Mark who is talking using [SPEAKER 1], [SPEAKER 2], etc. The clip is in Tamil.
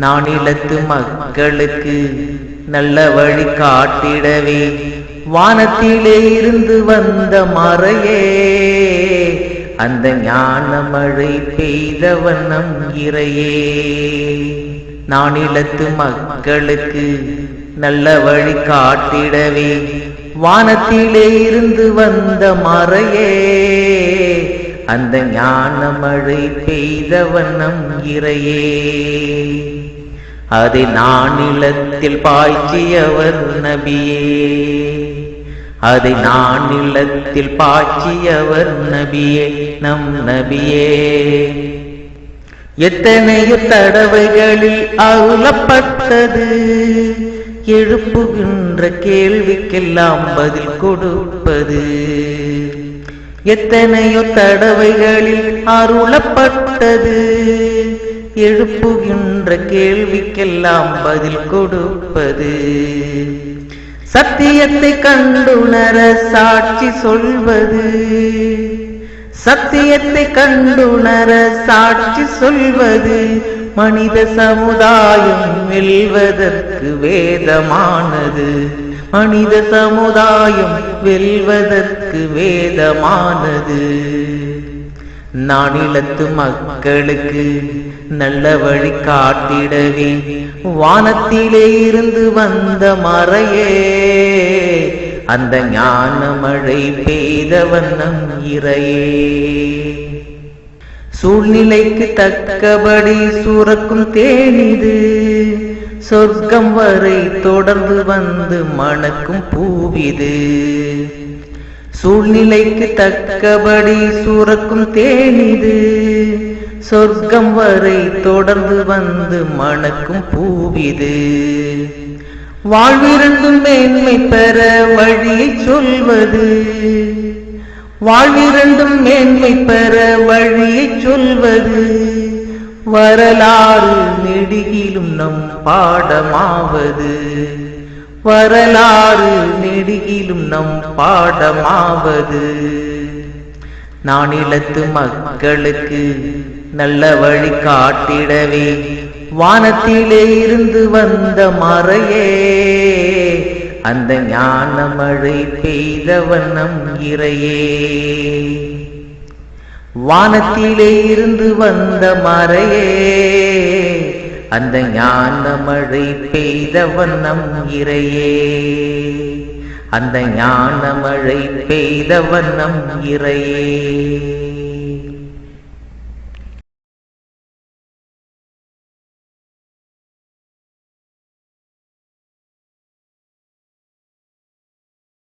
[SPEAKER 1] நானிலத்து மக்களுக்கு நல்ல வழி காட்டிடவே. வானத்திலே இருந்து வந்த மறையே அந்த ஞான மழை பெய்த வண்ணம் இறையே. நானிலத்து மக்களுக்கு நல்ல வழி காட்டிடவே. வானத்திலே இருந்து வந்த மறையே அந்த ஞான மழை பெய்த வண்ணம் இறையே. அதை நானிலத்தில் பாய்ச்சியவர் நபியே. அதை நானிலத்தில் பாய்ச்சியவர் நபியே நம் நபியே. எத்தனையோ தடவைகளில் அருளப்பட்டது. எழுப்புகின்ற கேள்விக்கெல்லாம் பதில் கொடுப்பது. எத்தனையோ தடவைகளில் அருளப்பட்டது. எழுப்புகின்ற கேள்விக்கெல்லாம் பதில் கொடுப்பது. சத்தியத்தை கண்டுணர சாட்சி சொல்வது. சத்தியத்தை கண்டுணர சாட்சி சொல்வது. மனித சமுதாயம் வெல்வதற்கு வேதமானது. மனித சமுதாயம் வெல்வதற்கு வேதமானது. நானிலத்து மக்களுக்கு நல்ல வழி காட்டிடவே. வானத்திலே இருந்து வந்த மறையே அந்த ஞான மழை பெய்த வண்ணம் இறையே. சூழ்நிலைக்கு தக்கபடி சுரக்கும் தேனிது சொர்க்கம் வரை தொடர்ந்து வந்து மணக்கும் பூவிது சூழ்நிலைக்கு தக்கபடி சுரக்கும் தேனிது சொர்க்கம் வரை தொடர்ந்து வந்து மணக்கும் பூவிது வாழ்விருந்தும் மேன்மை பெற வழியை சொல்வது. வாழ்விருந்தும் மேன்மை பெற வழியை சொல்வது. வரலாறு நெடுகிலும் நம் பாடமாவது. வரலாறு நெடுகிலும் நம் பாடமாவது. நானிலத்து மக்களுக்கு நல்ல வழி காட்டிடவே வானத்திலே இருந்து வந்த மறையே. அந்த ஞான மழை பெய்த வண்ணம் இறையே. வானத்திலே இருந்து வந்த மறையே. அந்த ஞான மழை பெய்த வண்ணம் இறையே. அந்த ஞான மழை பெய்த வண்ணம் இறையே.